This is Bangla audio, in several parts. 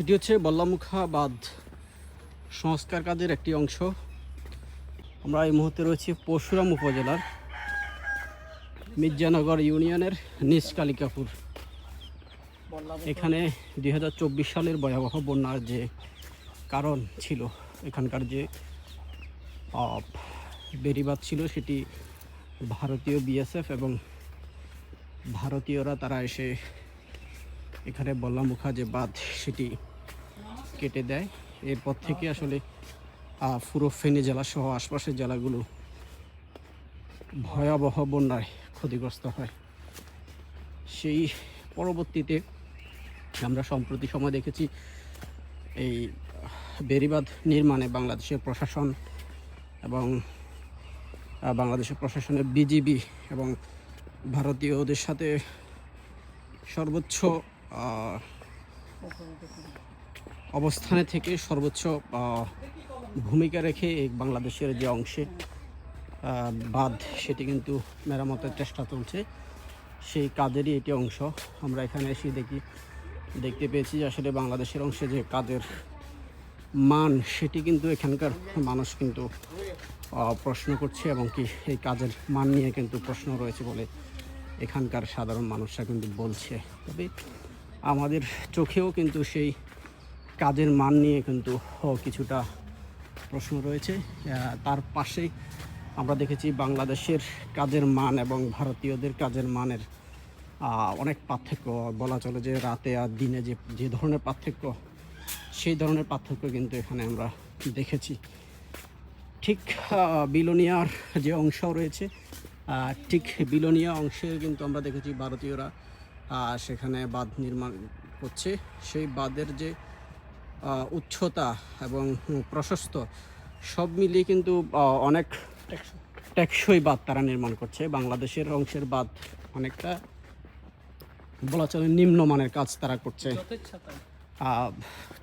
এটি হচ্ছে বল্লামুখা বাঁধ সংস্কার কাজের একটি অংশ। আমরা এই মুহূর্তে রয়েছি পরশুরাম উপজেলার মির্জানগর ইউনিয়নের নিচ কালিকাপুর এখানে দু হাজার চব্বিশ সালের ভয়াবহ বন্যার যে কারণ ছিল, এখানকার যে বেরিবাদ ছিল, সেটি ভারতীয় বিএসএফ এবং ভারতীয়রা তারা এসে এখানে বল্লামুখা যে বাঁধ, সেটি কেটে দেয়। এরপর থেকে আসলে পুরো ফেনী জেলা সহ আশপাশের জেলাগুলো ভয়াবহ বন্যায় ক্ষতিগ্রস্ত হয়। সেই পরবর্তীতে আমরা সম্প্রতি সময় দেখেছি, এই বেড়িবাঁধ নির্মাণে বাংলাদেশের প্রশাসন এবং বাংলাদেশের প্রশাসনের বিজিবি এবং ভারতীয়দের সাথে সর্বোচ্চ অবস্থানে থেকে সর্বোচ্চ ভূমিকা রেখে এই বাংলাদেশের যে অংশে বাঁধ, সেটি কিন্তু মেরামতের চেষ্টা চলছে। সেই কাজেরই এটি অংশ। আমরা এখানে এসে দেখি, দেখতে পেয়েছি যে আসলে বাংলাদেশের অংশে যে কাজের মান, সেটি কিন্তু এখানকার মানুষ কিন্তু প্রশ্ন করছে এবং কি এই কাজের মান নিয়ে কিন্তু প্রশ্ন রয়েছে বলে এখানকার সাধারণ মানুষরা কিন্তু বলছে। তবে আমাদের চোখেও কিন্তু সেই কাজের মান নিয়ে কিন্তু কিছুটা প্রশ্ন রয়েছে। তার পাশেই আমরা দেখেছি বাংলাদেশের কাজের মান এবং ভারতীয়দের কাজের মানের অনেক পার্থক্য। বলা চলে যে রাতে আর দিনে যে যে ধরনের পার্থক্য, সেই ধরনের পার্থক্য কিন্তু এখানে আমরা দেখেছি। ঠিক বিলোনিয়ার যে অংশ রয়েছে ঠিক বিলোনিয়া অংশে কিন্তু আমরা দেখেছি ভারতীয়রা সেখানে বাঁধ নির্মাণ করছে। সেই বাঁধের যে উচ্চতা এবং প্রশস্ত সব মিলিয়ে কিন্তু অনেক টেকসই বাঁধ তারা নির্মাণ করছে। বাংলাদেশের অংশের বাঁধ অনেকটা বলা চলে নিম্নমানের কাজ তারা করছে।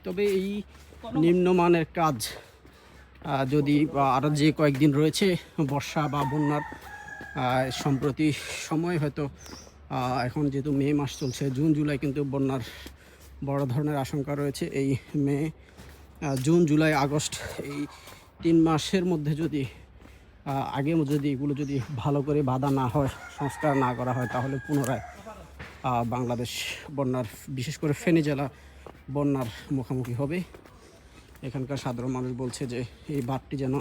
তবে এই নিম্নমানের কাজ যদি আরও যে কয়েকদিন রয়েছে, বর্ষা বা বন্যার সম্প্রতি সময় হয়তো এখন যেহেতু মে মাস চলছে, জুন, জুলাই কিন্তু বন্যার বড় ধরনের আশঙ্কা রয়েছে। এই মে জুন, জুলাই, আগস্ট এই তিন মাসের মধ্যে যদি আগে যদি এগুলো যদি ভালো করে বাধা না হয়, সংস্কার না করা হয়, তাহলে পুনরায় বাংলাদেশ বন্যার, বিশেষ করে ফেনী জেলা বন্যার মুখোমুখি হবে। এখানকার সাধারণ মানুষ বলছে যে এই বাঁধটি যেন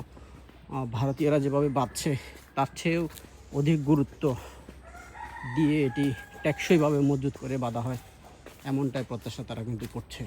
ভারতীয়রা যেভাবে বাঁধছে, তার চেয়েও অধিক গুরুত্ব দিয়ে এটি টেকসইভাবে মজুত করে বাঁধা হয়। এমনটাই প্রত্যাশা তারা কিন্তু করছে।